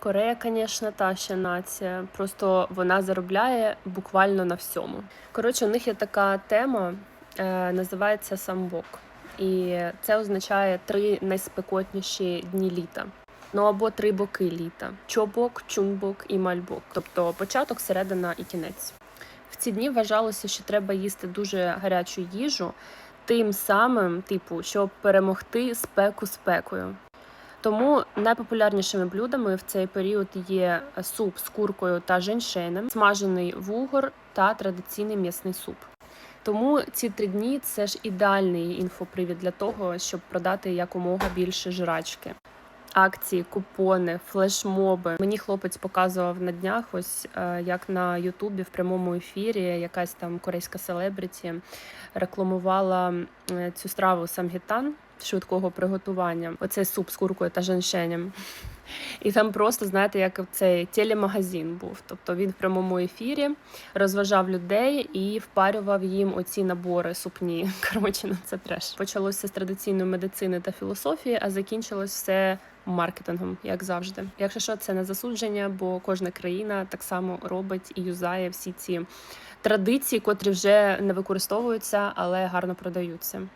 Корея, звісно, та ще нація. Просто вона заробляє буквально на всьому. Коротше, у них є така тема, е, називається самбок. І це означає три найспекотніші дні літа. Ну або три боки літа: чобок, чунбок і мальбок, тобто початок, середина і кінець. В ці дні вважалося, що треба їсти дуже гарячу їжу, тим самим, типу, щоб перемогти спеку спекою. Тому найпопулярнішими блюдами в цей період є суп з куркою та женьшенем, смажений вугор та традиційний м'ясний суп. Тому ці три дні це ж ідеальний інфопривід для того, щоб продати якомога більше жрачки. Акції, купони, флешмоби. Мені хлопець показував на днях, ось е, як на Ютубі в прямому ефірі якась там корейська селебриті рекламувала цю страву самгітан швидкого приготування. Оцей суп з куркою та женьшенем. І там просто, знаєте, як цей телемагазин був. Тобто він в прямому ефірі розважав людей і впарював їм оці набори супні. Коротше, ну це треш. Почалося з традиційної медицини та філософії, а закінчилось все маркетингом, як завжди. Якщо що, це не засудження, бо кожна країна так само робить і юзає всі ці традиції, котрі вже не використовуються, але гарно продаються.